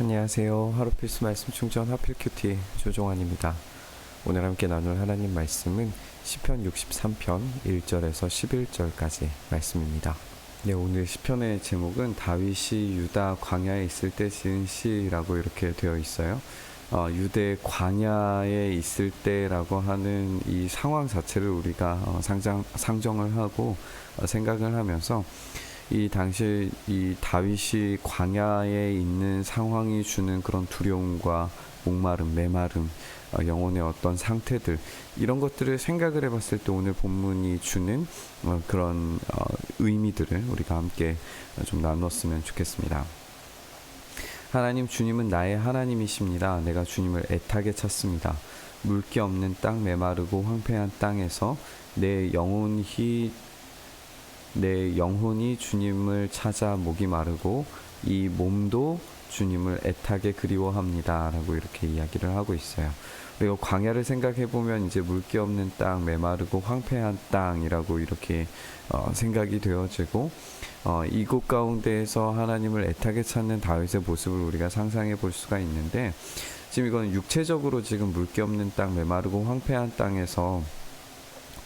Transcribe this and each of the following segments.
안녕하세요. 하루 필수 말씀 충전 하필 큐티 조종환입니다. 오늘 함께 나눌 하나님 말씀은 시편 63편 1절에서 11절까지 말씀입니다. 네, 오늘 시편의 제목은 다윗이 유다 광야에 있을 때 지은 시라고 이렇게 되어 있어요. 어, 유대 광야에 있을 때라고 하는 이 상황 자체를 우리가 어, 상장, 상정을 하고 어, 생각을 하면서 이 당시 이 다윗이 광야에 있는 상황이 주는 그런 두려움과 목마름, 메마름, 어, 영혼의 어떤 상태들 이런 것들을 생각을 해봤을 때 오늘 본문이 주는 어, 그런 어, 의미들을 우리가 함께 좀 나눴으면 좋겠습니다. 하나님 주님은 나의 하나님이십니다. 내가 주님을 애타게 찾습니다. 물기 없는 땅 메마르고 황폐한 땅에서 내 영혼이 내 영혼이 주님을 찾아 목이 마르고 이 몸도 주님을 애타게 그리워합니다라고 이렇게 이야기를 하고 있어요. 그리고 광야를 생각해 보면 이제 물기 없는 땅, 메마르고 황폐한 땅이라고 이렇게 어, 생각이 되어지고 어, 이곳 가운데에서 하나님을 애타게 찾는 다윗의 모습을 우리가 상상해 볼 수가 있는데 지금 이건 육체적으로 지금 물기 없는 땅, 메마르고 황폐한 땅에서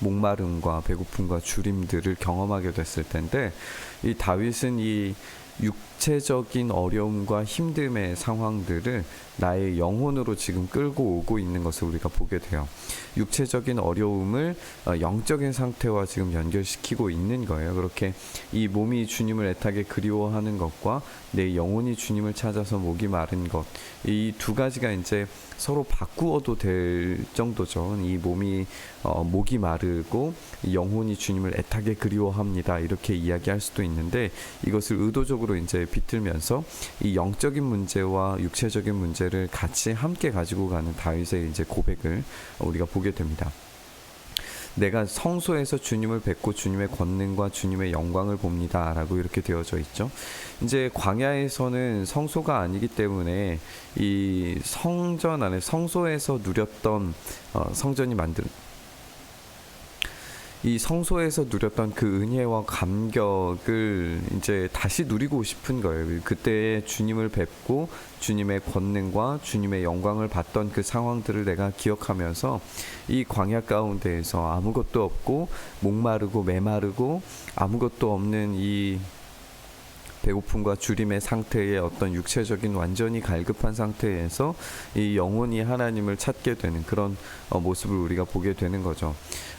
목마름과 배고픔과 주림들을 경험하게 됐을 텐데 이 다윗은 이 육체적인 어려움과 힘듦의 상황들을 나의 영혼으로 지금 끌고 오고 있는 것을 우리가 보게 돼요. 육체적인 어려움을 어, 영적인 상태와 지금 연결시키고 있는 거예요. 그렇게 이 몸이 주님을 애타게 그리워하는 것과 내 영혼이 주님을 찾아서 목이 마른 것, 이 두 가지가 이제 서로 바꾸어도 될 정도죠. 이 몸이 어, 목이 마르고 영혼이 주님을 애타게 그리워합니다. 이렇게 이야기할 수도 있는데 이것을 의도적으로 이제 비틀면서 이 영적인 문제와 육체적인 문제를 같이 함께 가지고 가는 다윗의 이제 고백을 우리가 보게 됩니다. 내가 성소에서 주님을 뵙고 주님의 권능과 주님의 영광을 봅니다 라고 이렇게 되어져 있죠. 이제 광야에서는 성소가 아니기 때문에 이 성전 안에 성소에서 누렸던 어, 성전이 만든 이 성소에서 누렸던 그 은혜와 감격을 이제 다시 누리고 싶은 거예요. 그때 주님을 뵙고 주님의 권능과 주님의 영광을 봤던 그 상황들을 내가 기억하면서 이 광야 가운데에서 아무것도 없고 목마르고 메마르고 아무것도 없는 이 배고픔과 주림의 상태의 어떤 육체적인 완전히 갈급한 상태에서 이 영혼이 하나님을 찾게 되는 그런 어, 모습을 우리가 보게 되는 거죠.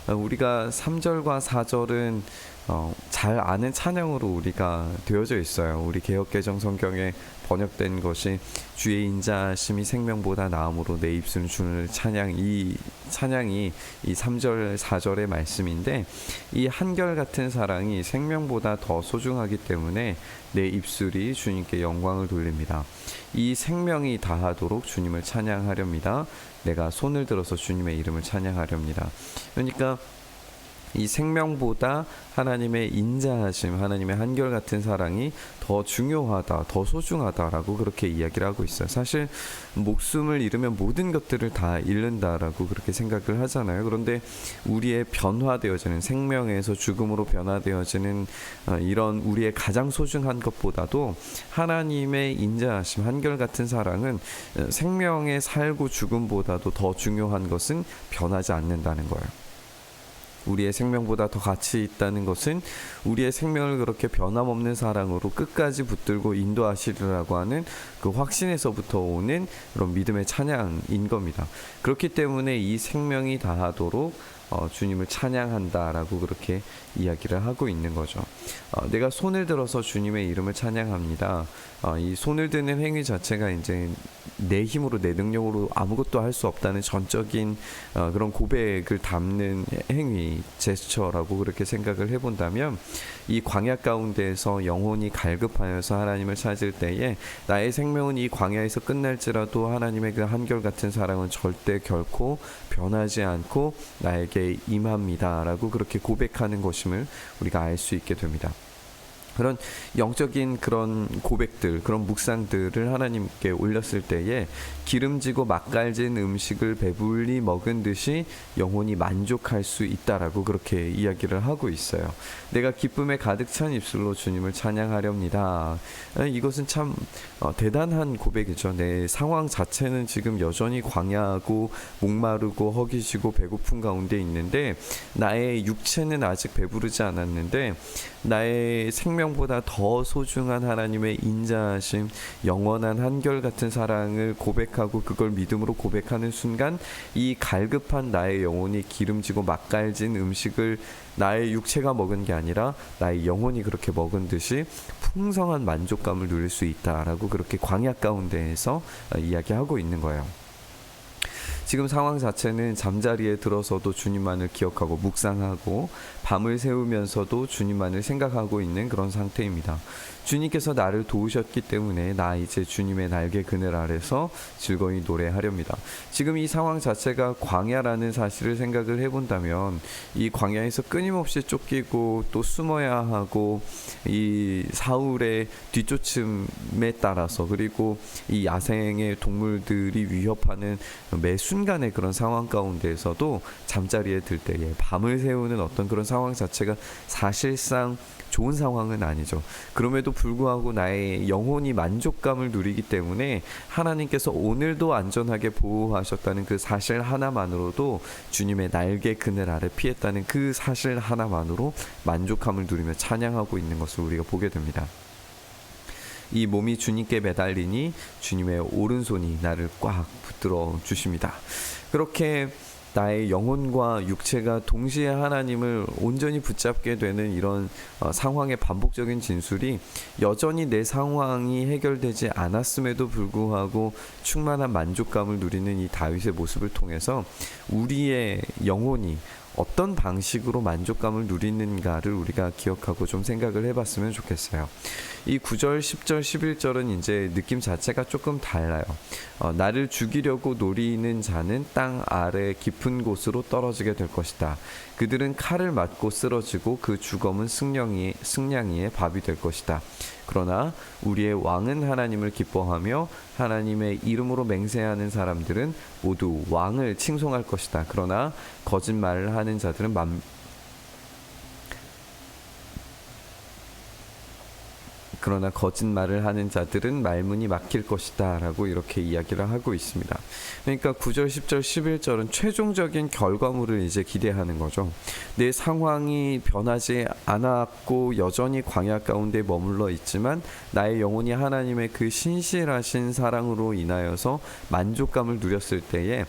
어, 우리가 3절과 4절은 어, 잘 아는 찬양으로 우리가 되어져 있어요. 우리 개혁개정 성경에 번역된 것이 주의 인자심이 생명보다 나음으로 내 입술은 주를 찬양 이 찬양이 이 3절 4절의 말씀인데 이 한결같은 사랑이 생명보다 더 소중하기 때문에 내 입술이 주님께 영광을 돌립니다. 이 생명이 다하도록 주님을 찬양하렵니다. 내가 손을 들어서 주님의 이름을 찬양하렵니다. 그러니까 이 생명보다 하나님의 인자하심, 하나님의 한결같은 사랑이 더 중요하다, 더 소중하다라고 그렇게 이야기를 하고 있어요. 사실 목숨을 잃으면 모든 것들을 다 잃는다라고 그렇게 생각을 하잖아요. 그런데 우리의 변화되어지는 생명에서 죽음으로 변화되어지는 어, 이런 우리의 가장 소중한 것보다도 하나님의 인자하심, 한결같은 사랑은 어, 생명에 살고 죽음보다도 더 중요한 것은 변하지 않는다는 거예요. 우리의 생명보다 더 가치 있다는 것은 우리의 생명을 그렇게 변함없는 사랑으로 끝까지 붙들고 인도하시리라고 하는 그 확신에서부터 오는 그런 믿음의 찬양인 겁니다. 그렇기 때문에 이 생명이 다하도록 어, 주님을 찬양한다라고 그렇게 이야기를 하고 있는 거죠. 어, 내가 손을 들어서 주님의 이름을 찬양합니다. 어, 이 손을 드는 행위 자체가 이제 내 힘으로 내 능력으로 아무것도 할 수 없다는 전적인 어, 그런 고백을 담는 행위 제스처라고 그렇게 생각을 해본다면 이 광야 가운데에서 영혼이 갈급하여서 하나님을 찾을 때에 나의 생명은 이 광야에서 끝날지라도 하나님의 그 한결 같은 사랑은 절대 결코 변하지 않고 나에게 임합니다라고 그렇게 고백하는 것임을 우리가 알 수 있게 됩니다. 그런 영적인 그런 고백들, 그런 묵상들을 하나님께 올렸을 때에 기름지고 맛깔진 음식을 배불리 먹은 듯이 영혼이 만족할 수 있다라고 그렇게 이야기를 하고 있어요. 내가 기쁨에 가득 찬 입술로 주님을 찬양하렵니다. 이것은 참 어, 대단한 고백이죠. 내 상황 자체는 지금 여전히 광야하고 목마르고 허기지고 배고픈 가운데 있는데 나의 육체는 아직 배부르지 않았는데 나의 생명 보다 더 소중한 하나님의 인자하심, 영원한 한결같은 사랑을 고백하고 그걸 믿음으로 고백하는 순간 이 갈급한 나의 영혼이 기름지고 맛깔진 음식을 나의 육체가 먹은 게 아니라 나의 영혼이 그렇게 먹은 듯이 풍성한 만족감을 누릴 수 있다라고 그렇게 광야 가운데에서 이야기하고 있는 거예요. 지금 상황 자체는 잠자리에 들어서도 주님만을 기억하고 묵상하고 밤을 새우면서도 주님만을 생각하고 있는 그런 상태입니다. 주님께서 나를 도우셨기 때문에 나 이제 주님의 날개 그늘 아래서 즐거이 노래하렵니다. 지금 이 상황 자체가 광야라는 사실을 생각을 해본다면 이 광야에서 끊임없이 쫓기고 또 숨어야 하고 이 사울의 뒤쫓음에 따라서 그리고 이 야생의 동물들이 위협하는 매 순간의 그런 상황 가운데에서도 잠자리에 들 때에 밤을 새우는 어떤 그런 상황 자체가 사실상 좋은 상황은 아니죠. 그럼에도 불구하고 나의 영혼이 만족감을 누리기 때문에 하나님께서 오늘도 안전하게 보호하셨다는 그 사실 하나만으로도 주님의 날개 그늘 아래 피했다는 그 사실 하나만으로 만족감을 누리며 찬양하고 있는 것을 우리가 보게 됩니다. 이 몸이 주님께 매달리니 주님의 오른손이 나를 꽉 붙들어 주십니다. 그렇게 나의 영혼과 육체가 동시에 하나님을 온전히 붙잡게 되는 이런 어, 상황의 반복적인 진술이 여전히 내 상황이 해결되지 않았음에도 불구하고 충만한 만족감을 누리는 이 다윗의 모습을 통해서 우리의 영혼이 어떤 방식으로 만족감을 누리는가를 우리가 기억하고 좀 생각을 해봤으면 좋겠어요. 이 9절, 10절, 11절은 이제 느낌 자체가 조금 달라요. 어, 나를 죽이려고 노리는 자는 땅 아래 깊은 곳으로 떨어지게 될 것이다. 그들은 칼을 맞고 쓰러지고 그 주검은 승냥이, 승냥이의 밥이 될 것이다. 그러나 우리의 왕은 하나님을 기뻐하며 하나님의 이름으로 맹세하는 사람들은 모두 왕을 칭송할 것이다. 그러나 거짓말을 하는 자들은 만, 그러나 거짓말을 하는 자들은 말문이 막힐 것이다 라고 이렇게 이야기를 하고 있습니다. 그러니까 9절, 10절, 11절은 최종적인 결과물을 이제 기대하는 거죠. 내 상황이 변하지 않았고 여전히 광야 가운데 머물러 있지만 나의 영혼이 하나님의 그 신실하신 사랑으로 인하여서 만족감을 누렸을 때에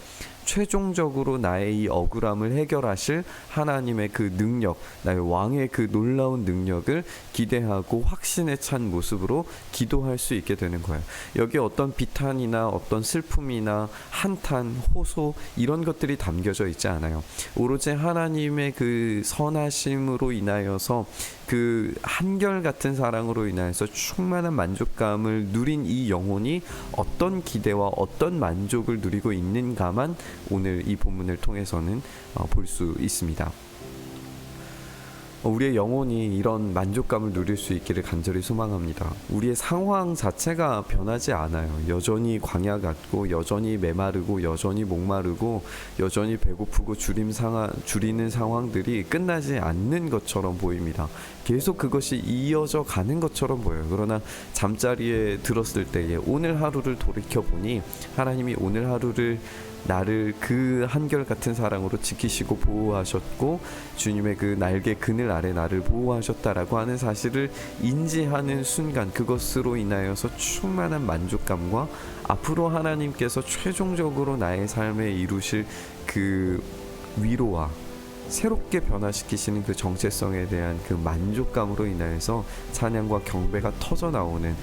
최종적으로 나의 이 억울함을 해결하실 하나님의 그 능력, 나의 왕의 그 놀라운 능력을 기대하고 확신에 찬 모습으로 기도할 수 있게 되는 거예요. 여기 어떤 비탄이나 어떤 슬픔이나 한탄, 호소 이런 것들이 담겨져 있지 않아요. 오로지 하나님의 그 선하심으로 인하여서 그 한결 같은 사랑으로 인하여서 충만한 만족감을 누린 이 영혼이 어떤 기대와 어떤 만족을 누리고 있는가만 오늘 이 본문을 통해서는 어, 볼수 있습니다. 어, 우리의 영혼이 이런 만족감을 누릴 수 있기를 간절히 소망합니다. 우리의 상황 자체가 변하지 않아요. 여전히 광야 같고, 여전히 메마르고, 여전히 목마르고, 여전히 배고프고 줄임 상황, 줄이는 상황들이 끝나지 않는 것처럼 보입니다. 계속 그것이 이어져 가는 것처럼 보여요. 그러나 잠자리에 들었을 때에 오늘 하루를 돌이켜 보니 하나님이 오늘 하루를 나를 그 한결 같은 사랑으로 지키시고 보호하셨고 주님의 그 날개 그늘 아래 나를 보호하셨다라고 하는 사실을 인지하는 순간 그것으로 인하여서 충만한 만족감과 앞으로 하나님께서 최종적으로 나의 삶에 이루실 그 위로와 새롭게 변화시키시는 그 정체성에 대한 그 만족감으로 인하여서 찬양과 경배가 터져 나오는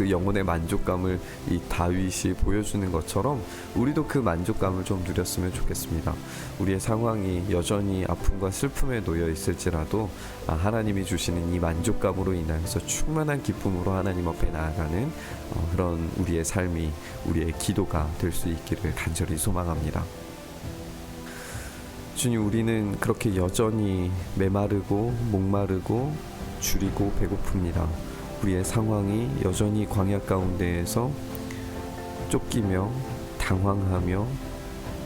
그 영혼의 만족감을 이 다윗이 보여주는 것처럼 우리도 그 만족감을 좀 누렸으면 좋겠습니다. 우리의 상황이 여전히 아픔과 슬픔에 놓여 있을지라도 아, 하나님이 주시는 이 만족감으로 인하여서 충만한 기쁨으로 하나님 앞에 나아가는 어, 그런 우리의 삶이 우리의 기도가 될 수 있기를 간절히 소망합니다. 주님 우리는 그렇게 여전히 메마르고 목마르고 줄이고 배고픕니다. 우리의 상황이 여전히 광야 가운데에서 쫓기며 당황하며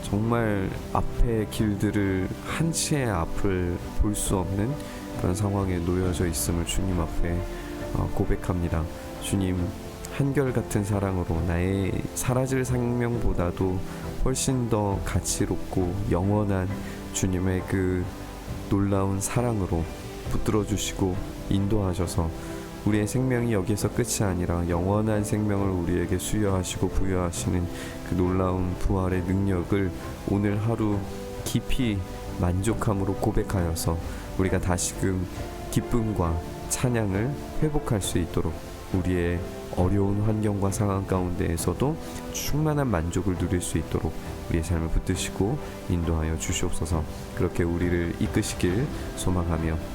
정말 앞의 길들을 한치의 앞을 볼 수 없는 그런 상황에 놓여져 있음을 주님 앞에 어, 고백합니다. 주님 한결같은 사랑으로 나의 사라질 생명보다도 훨씬 더 가치롭고 영원한 주님의 그 놀라운 사랑으로 붙들어 주시고 인도하셔서 우리의 생명이 여기서 끝이 아니라 영원한 생명을 우리에게 수여하시고 부여하시는 그 놀라운 부활의 능력을 오늘 하루 깊이 만족함으로 고백하여서 우리가 다시금 기쁨과 찬양을 회복할 수 있도록 우리의 어려운 환경과 상황 가운데에서도 충만한 만족을 누릴 수 있도록 우리의 삶을 붙드시고 인도하여 주시옵소서. 그렇게 우리를 이끄시길 소망하며